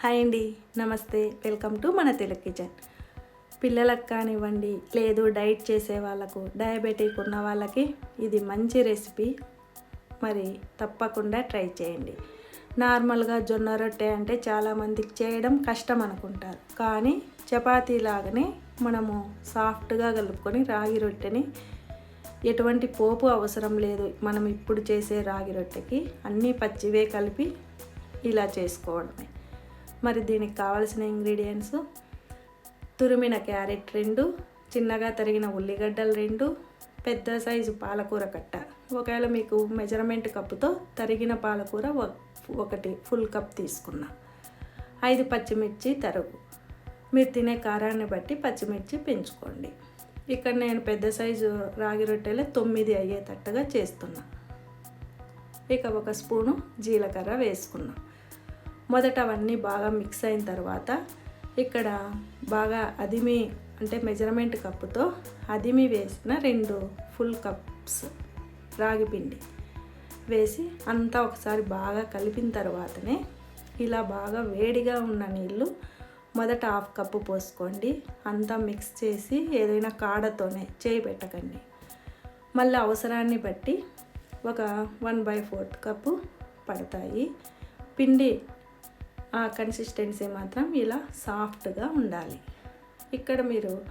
Hi అండి నమస్తే. Welcome to మన తెలుగు కిచెన్. పిల్లలకు కానివ్వండి లేదు డైట్ చేసే వాళ్ళకు డయాబెటిక్ ఉన్న వాళ్ళకి ఇది మంచి రెసిపీ. మరి తప్పకుండా ట్రై చేయండి. నార్మల్గా జొన్న రొట్టె అంటే చాలామందికి చేయడం కష్టం అనుకుంటారు. కానీ చపాతీ లాగానే మనము సాఫ్ట్గా కలుపుకొని రాగి రొట్టెని ఎటువంటి పోపు అవసరం లేదు. మనం ఇప్పుడు చేసే రాగి రొట్టెకి అన్నీ పచ్చివే కలిపి ఇలా చేసుకోవడమే. మరి దీనికి కావాల్సిన ఇంగ్రీడియంట్స్ తురిమిన క్యారెట్ రెండు చిన్నగా తరిగిన ఉల్లిగడ్డలు రెండు పెద్ద సైజు పాలకూర కట్ట. ఒకవేళ మీకు మెజర్మెంట్ కప్పుతో తరిగిన పాలకూర ఒకటి ఫుల్ కప్ తీసుకున్నా. ఐదు పచ్చిమిర్చి తరుగు. మీరు తినే కారాన్ని బట్టి పచ్చిమిర్చి పెంచుకోండి. ఇక్కడ నేను పెద్ద సైజు రాగి రొట్టెలు తొమ్మిది అయ్యేటట్టుగా చేస్తున్నా. ఇక ఒక స్పూను జీలకర్ర వేసుకున్నాను మొదట అవన్నీ బాగా మిక్స్ అయిన తర్వాత ఇక్కడ బాగా అదిమి అంటే మెజర్మెంట్ కప్పుతో అదిమి వేసిన రెండు ఫుల్ కప్స్ రాగి పిండి వేసి అంతా ఒకసారి బాగా కలిపిన తర్వాతనే ఇలా బాగా వేడిగా ఉన్న నీళ్ళు మొదట హాఫ్ కప్పు పోసుకోండి. అంతా మిక్స్ చేసి ఏదైనా కాడతోనే చేయి పెట్టకండి. మళ్ళీ అవసరాన్ని బట్టి ఒక వన్ బై ఫోర్త్ కప్పు పడతాయి. పిండి ఆ కన్సిస్టెన్సీ మాత్రం ఇలా సాఫ్ట్గా ఉండాలి. ఇక్కడ మీరు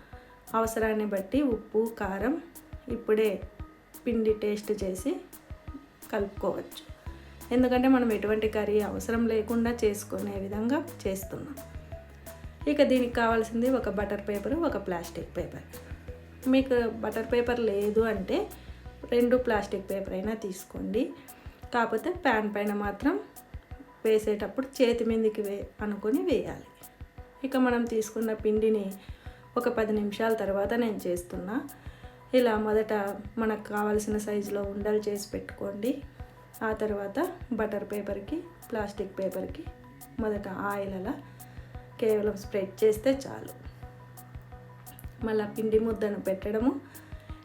అవసరాన్ని బట్టి ఉప్పు కారం ఇప్పుడే పిండి టేస్ట్ చేసి కలుపుకోవచ్చు. ఎందుకంటే మనం ఎటువంటి కర్రీ అవసరం లేకుండా చేసుకునే విధంగా చేస్తున్నాం. ఇక దీనికి కావాల్సింది ఒక బటర్ పేపర్ ఒక ప్లాస్టిక్ పేపర్ మీకు బటర్ పేపర్ లేదు అంటే రెండు ప్లాస్టిక్ పేపర్ అయినా తీసుకోండి. కాకపోతే ప్యాన్ పైన మాత్రం వేసేటప్పుడు చేతి మీదకి వే అనుకొని వేయాలి. ఇక మనం తీసుకున్న పిండిని ఒక పది నిమిషాల తర్వాత నేను చేస్తున్నా. ఇలా మొదట మనకు కావాల్సిన సైజులో ఉండలు చేసి పెట్టుకోండి. ఆ తర్వాత బటర్ పేపర్కి ప్లాస్టిక్ పేపర్కి మొదట ఆయిల్ అలా కేవలం స్ప్రెడ్ చేస్తే చాలు. మళ్ళీ పిండి ముద్దను పెట్టడము.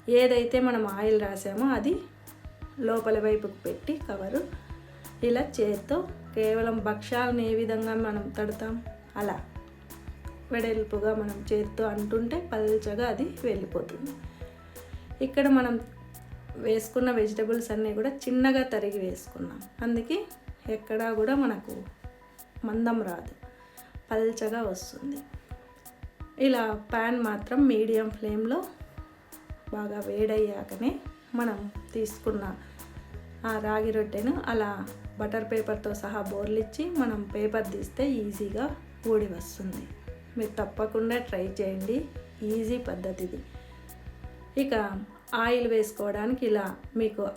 ఏదైతే మనం ఆయిల్ రాసామో అది లోపల వైపుకు పెట్టి కవరు ఇలా చేత్తో కేవలం భక్ష్యాలను ఏ విధంగా మనం తడతాం? అలా వెడల్పుగా మనం చేత్తో అంటుంటే పల్చగా అది వెళ్ళిపోతుంది. ఇక్కడ మనం వేసుకున్న వెజిటబుల్స్ అన్నీ కూడా చిన్నగా తరిగి వేసుకున్నాం. అందుకే ఎక్కడా కూడా మనకు మందం రాదు. పల్చగా వస్తుంది. ఇలా ప్యాన్ మాత్రం మీడియం ఫ్లేమ్లో బాగా వేడయ్యాకనే మనం తీసుకున్న ఆ రాగి రొట్టెను అలా బటర్ పేపర్తో సహా బోర్లిచ్చి మనం పేపర్ తీస్తే ఈజీగా ఊడి వస్తుంది. మీరు తప్పకుండా ట్రై చేయండి. ఈజీ పద్ధతిది. ఇక ఆయిల్ వేసుకోవడానికి ఇలా మీకు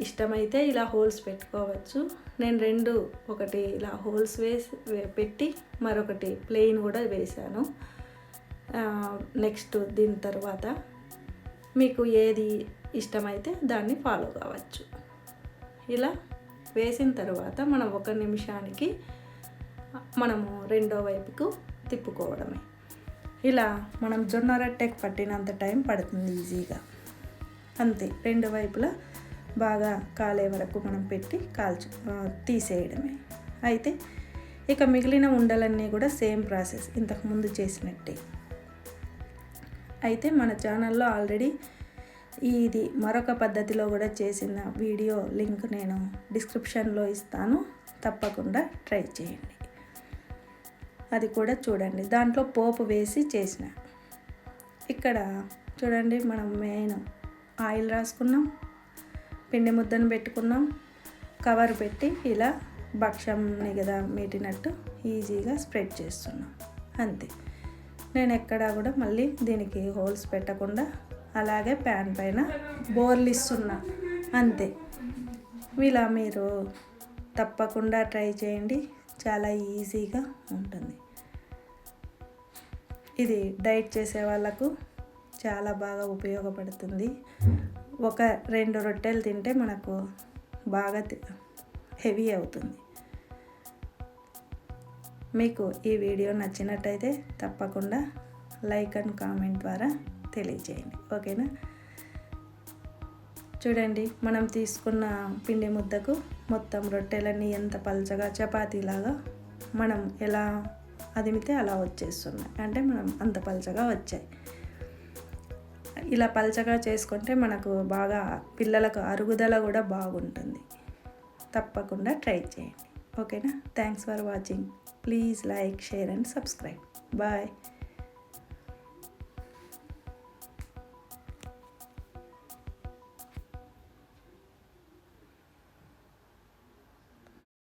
ఇష్టమైతే ఇలా హోల్స్ పెట్టుకోవచ్చు. నేను రెండు ఒకటి ఇలా హోల్స్ వేసి పెట్టి మరొకటి ప్లెయిన్ కూడా వేశాను. నెక్స్ట్ దీని తర్వాత మీకు ఏది ఇష్టమైతే దాన్ని ఫాలో కావచ్చు. ఇలా వేసిన తర్వాత మనం ఒక నిమిషానికి మనము రెండో వైపుకు తిప్పుకోవడమే. ఇలా మనం జొన్న రొట్టెకి పట్టినంత టైం పడుతుంది ఈజీగా. అంతే రెండు వైపులా బాగా కాలే వరకు మనం పెట్టి కాల్చు తీసేయడమే. అయితే ఇక మిగిలిన ఉండలన్నీ కూడా సేమ్ ప్రాసెస్ ఇంతకుముందు చేసినట్టే. అయితే మన ఛానల్లో ఆల్రెడీ ఇది మరొక పద్ధతిలో కూడా చేసిన వీడియో లింక్ నేను డిస్క్రిప్షన్లో ఇస్తాను. తప్పకుండా ట్రై చేయండి. అది కూడా చూడండి. దాంట్లో పోపు వేసి చేసిన. ఇక్కడ చూడండి మనం మెయిన్ ఆయిల్ రాసుకున్నాం. పిండి ముద్దను పెట్టుకున్నాం. కవర్ పెట్టి ఇలా భక్ష్యంని కదా మీటినట్టు ఈజీగా స్ప్రెడ్ చేస్తున్నాం. అంతే. నేను ఎక్కడా కూడా మళ్ళీ దీనికి హోల్స్ పెట్టకుండా అలాగే ప్యాన్ పైన బోర్లు ఇస్తున్నా. అంతే. ఇలా మీరు తప్పకుండా ట్రై చేయండి. చాలా ఈజీగా ఉంటుంది. ఇది డైట్ చేసే వాళ్ళకు చాలా బాగా ఉపయోగపడుతుంది. ఒక రెండు రొట్టెలు తింటే మనకు బాగా హెవీ అవుతుంది. మీకు ఈ వీడియో నచ్చినట్టయితే తప్పకుండా లైక్ అండ్ కామెంట్ ద్వారా తెలియజేయండి. ఓకేనా? చూడండి మనం తీసుకున్న పిండి ముద్దకు మొత్తం రొట్టెలన్నీ ఎంత పలచగా చపాతీలాగా మనం ఎలా అదిమితే అలా వచ్చేస్తున్నాయి. అంటే మనం అంత పలచగా వచ్చాయి. ఇలా పలచగా చేసుకుంటే మనకు బాగా పిల్లలకు అరుగుదల కూడా బాగుంటుంది. తప్పకుండా ట్రై చేయండి. ఓకేనా? Thanks for watching. Please like share and subscribe. Bye.